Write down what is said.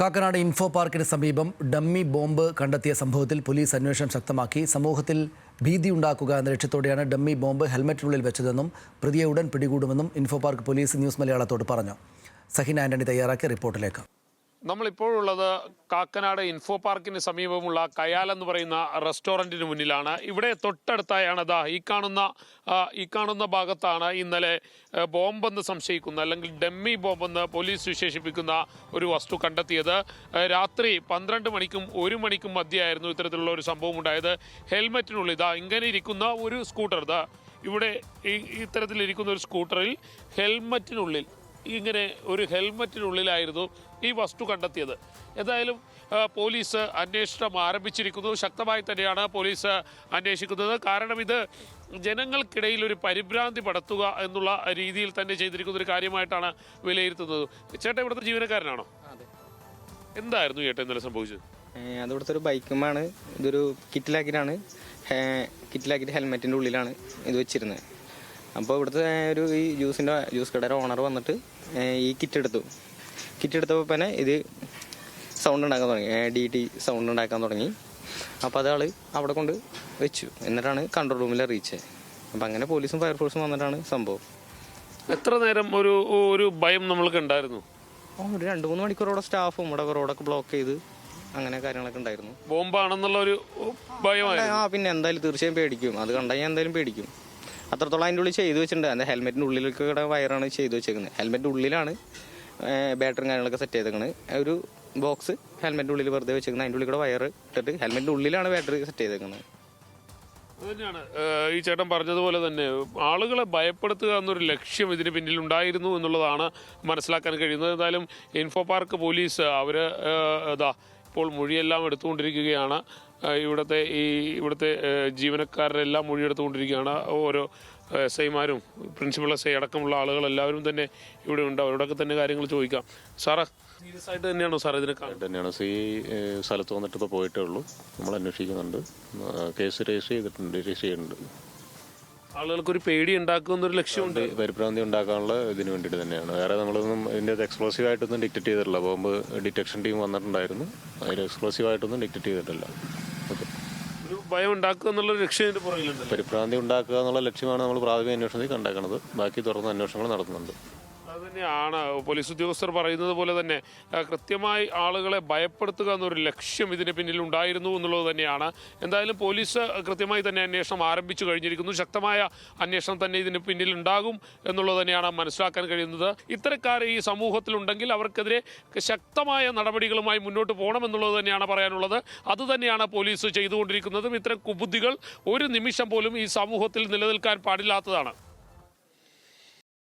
Kakkanad info പാർക്കിന് സമീപം dummy bomb കണ്ടെത്തിയ സംഭവത്തിൽ പോലീസ് അന്വേഷണം ശക്തമാക്കി. സമൂഹത്തിൽ ഭീതി ഉണ്ടാക്കുക എന്ന ലക്ഷ്യത്തോടെയാണ് ഡമ്മി ബോംബ് ഹെൽമറ്റിനുള്ളിൽ വെച്ചതെന്നും പ്രതിയെ ഉടൻ പിടികൂടുമെന്നും ഇൻഫോ പാർക്ക് പോലീസ് ന്യൂസ് മലയാളത്തോട് പറഞ്ഞു. സഹിൻ ആന്റണി തയ്യാറാക്കിയ റിപ്പോർട്ടിലേക്ക്. നമ്മളിപ്പോഴുള്ളത് കാക്കനാട് ഇൻഫോ പാർക്കിന് സമീപമുള്ള കയാൽ എന്ന് പറയുന്ന റെസ്റ്റോറന്റിന് മുന്നിലാണ്. ഇവിടെ തൊട്ടടുത്തായാണ് ദാ ഈ കാണുന്ന ഈ കാണുന്ന ഭാഗത്താണ് ഇന്നലെ ബോംബെന്ന് സംശയിക്കുന്ന അല്ലെങ്കിൽ ഡമ്മി ബോംബെന്ന് പോലീസ് വിശേഷിപ്പിക്കുന്ന ഒരു വസ്തു കണ്ടെത്തിയത്. രാത്രി പന്ത്രണ്ട് മണിക്കും ഒരു മണിക്കും മധ്യയായിരുന്നു ഇത്തരത്തിലുള്ള ഒരു സംഭവം ഉണ്ടായത്. ഹെൽമെറ്റിനുള്ളിൽ ഇതാ ഇങ്ങനെ ഇരിക്കുന്ന ഒരു സ്കൂട്ടർ ഇതാ ഇവിടെ ഇത്തരത്തിലിരിക്കുന്ന ഒരു സ്കൂട്ടറിൽ ഹെൽമറ്റിനുള്ളിൽ ഇങ്ങനെ ഒരു ഹെൽമറ്റിനുള്ളിലായിരുന്നു ഈ വസ്തു കണ്ടെത്തിയത്. എന്തായാലും പോലീസ് അന്വേഷണം ആരംഭിച്ചിരിക്കുന്നു. ശക്തമായി തന്നെയാണ് പോലീസ് അന്വേഷിക്കുന്നത്. കാരണം ഇത് ജനങ്ങൾക്കിടയിൽ ഒരു പരിഭ്രാന്തി പടത്തുക എന്നുള്ള രീതിയിൽ തന്നെ ചെയ്തിരിക്കുന്ന ഒരു കാര്യമായിട്ടാണ് വിലയിരുത്തുന്നത്. ചേട്ടൻ ഇവിടുത്തെ ജീവനക്കാരനാണോ? എന്തായിരുന്നു ചേട്ടൻ ഇന്നലെ സംഭവിച്ചത്? അതിവിടുത്തെ ഒരു ബൈക്കുമാണ്. ഇതൊരു കിറ്റിലാക്കിയിട്ടാണ്. കിറ്റിലാക്കിയിട്ട് ഹെൽമെറ്റിന്റെ ഉള്ളിലാണ് ഇത് വെച്ചിരുന്നത്. അപ്പോൾ ഇവിടുത്തെ ഒരു ഈ ജ്യൂസിന്റെ ജ്യൂസ് കടയുടെ ഓണർ വന്നിട്ട് ഈ കിറ്റ് എടുത്തു. കിറ്റ് എടുത്തപ്പോൾ തന്നെ ഇത് സൗണ്ട് ഉണ്ടാക്കാൻ തുടങ്ങി. ഡി ടി സൗണ്ട് ഉണ്ടാക്കാൻ തുടങ്ങി. അപ്പോൾ അതാൾ അവിടെ കൊണ്ട് വെച്ചു. എന്നിട്ടാണ് കൺട്രോൾ റൂമിൽ അറിയിച്ചത് അപ്പം അങ്ങനെ പോലീസും ഫയർഫോഴ്സും വന്നിട്ടാണ് സംഭവം. എത്ര നേരം ഒരു ഒരു ഭയം നമ്മൾക്ക് ഉണ്ടായിരുന്നു? ഒരു രണ്ട് മൂന്ന് മണിക്കൂറോടെ സ്റ്റാഫും ഇവിടെ റോഡൊക്കെ ബ്ലോക്ക് ചെയ്ത് അങ്ങനെ കാര്യങ്ങളൊക്കെ ഉണ്ടായിരുന്നു. ബോംബാണെന്നുള്ള ഒരു ഭയമായിരുന്നു. ആ പിന്നെ എന്തായാലും തീർച്ചയായും പേടിക്കും. അത് കണ്ടാൽ ഞാൻ എന്തായാലും പേടിക്കും. അത്രത്തോളം അതിന്റെ ഉള്ളിൽ ചെയ്തു വെച്ചിട്ടുണ്ട്. അതിന്റെ ഹെൽമെറ്റിന്റെ ഉള്ളിലേക്ക് കൂടെ വയറാണ് ചെയ്തു വെച്ചേക്കുന്നത്. ഹെൽമെറ്റിന്റെ ഉള്ളിലാണ് ബാറ്ററിയും കാര്യങ്ങളൊക്കെ സെറ്റ് ചെയ്തേക്കുന്നത് ഒരു ബോക്സ് ഹെൽമെറ്റിന്റെ ഉള്ളിൽ വെറുതെ വെച്ചേക്കുന്നത് അതിന്റെ ഉള്ളിൽ കൂടെ വയർ ഇട്ടിട്ട് ഹെൽമെറ്റിന്റെ ഉള്ളിലാണ് ബാറ്ററി സെറ്റ് ചെയ്തേക്കുന്നത് അതുതന്നെയാണ് ഈ ചേട്ടൻ പറഞ്ഞതുപോലെ തന്നെ ആളുകളെ ഭയപ്പെടുത്തുക എന്നൊരു ലക്ഷ്യം ഇതിന് പിന്നിൽ ഉണ്ടായിരുന്നു എന്നുള്ളതാണ് മനസ്സിലാക്കാൻ കഴിയുന്നത്. എന്തായാലും ഇൻഫോ പാർക്ക് പോലീസ് അവർ ഇതാ ഇപ്പോൾ മൊഴിയെല്ലാം എടുത്തുകൊണ്ടിരിക്കുകയാണ്. ഇവിടുത്തെ ഈ ഇവിടുത്തെ ജീവനക്കാരെല്ലാം മൊഴിയെടുത്തുകൊണ്ടിരിക്കുകയാണ്. ഓരോ എസ് ഐമാരും പ്രിൻസിപ്പൽ എസ് ഐ അടക്കമുള്ള ആളുകൾ എല്ലാവരും തന്നെ ഇവിടെ ഉണ്ട്. അവരോടൊക്കെ തന്നെ കാര്യങ്ങൾ ചോദിക്കാം. സാറേ സീരിയസ് ആയിട്ട് തന്നെയാണോ സാർ ഇതിനെ തന്നെയാണ്. സി സ്ഥലത്ത് വന്നിട്ട് ഇപ്പോൾ പോയിട്ടേ ഉള്ളൂ. നമ്മൾ അന്വേഷിക്കുന്നുണ്ട്. കേസ് രജിസ്റ്റർ ചെയ്തിട്ടുണ്ട് രജിസ്റ്റർ ചെയ്യുന്നുണ്ട്. ആളുകൾക്കൊരു പേടി ഉണ്ടാക്കുന്നൊരു ലക്ഷ്യമുണ്ട്. ഇത് പരിഭ്രാന്തി ഉണ്ടാക്കാനുള്ള ഇതിന് വേണ്ടിയിട്ട് തന്നെയാണ്. വേറെ നമ്മളൊന്നും ഇതിന്റെ എക്സ്പ്ലോസീവ് ആയിട്ടൊന്നും ഡിറ്റക്ട് ചെയ്തിട്ടില്ല. ബോംബ് ഡിറ്റക്ഷൻ ടീം വന്നിട്ടുണ്ടായിരുന്നു. അതിൽ എക്സ്പ്ലോസീവ് ആയിട്ടൊന്നും ഡിറ്റക്ട് ചെയ്തിട്ടില്ല. ഒരു ഭയം ഉണ്ടാക്കുക എന്നുള്ള ലക്ഷ്യം ഇതിന്റെ പുറകിലുണ്ട് പരിഭ്രാന്തി ഉണ്ടാക്കുക എന്നുള്ള ലക്ഷ്യമാണ് നമ്മൾ പ്രാഥമിക അന്വേഷണത്തിൽ കണ്ടേക്കുന്നത് ബാക്കി തുറന്ന അന്വേഷണങ്ങൾ നടത്തുന്നുണ്ട്. അത് തന്നെയാണ് പോലീസ് ഉദ്യോഗസ്ഥർ പറയുന്നത് പോലെ തന്നെ കൃത്യമായി ആളുകളെ ഭയപ്പെടുത്തുക എന്നൊരു ലക്ഷ്യം ഇതിന് പിന്നിൽ ഉണ്ടായിരുന്നു എന്നുള്ളത് തന്നെയാണ്. എന്തായാലും പോലീസ് കൃത്യമായി തന്നെ അന്വേഷണം ആരംഭിച്ചു കഴിഞ്ഞിരിക്കുന്നു. ശക്തമായ അന്വേഷണം തന്നെ ഇതിന് പിന്നിൽ ഉണ്ടാകും എന്നുള്ളത് തന്നെയാണ് മനസ്സിലാക്കാൻ കഴിയുന്നത്. ഇത്തരക്കാർ ഈ സമൂഹത്തിലുണ്ടെങ്കിൽ അവർക്കെതിരെ ശക്തമായ നടപടികളുമായി മുന്നോട്ട് പോകണമെന്നുള്ളത് തന്നെയാണ് പറയാനുള്ളത്. അതുതന്നെയാണ് പോലീസ് ചെയ്തുകൊണ്ടിരിക്കുന്നതും. ഇത്തരം കുബുദ്ധികൾ ഒരു നിമിഷം പോലും ഈ സമൂഹത്തിൽ നിലനിൽക്കാൻ പാടില്ലാത്തതാണ്.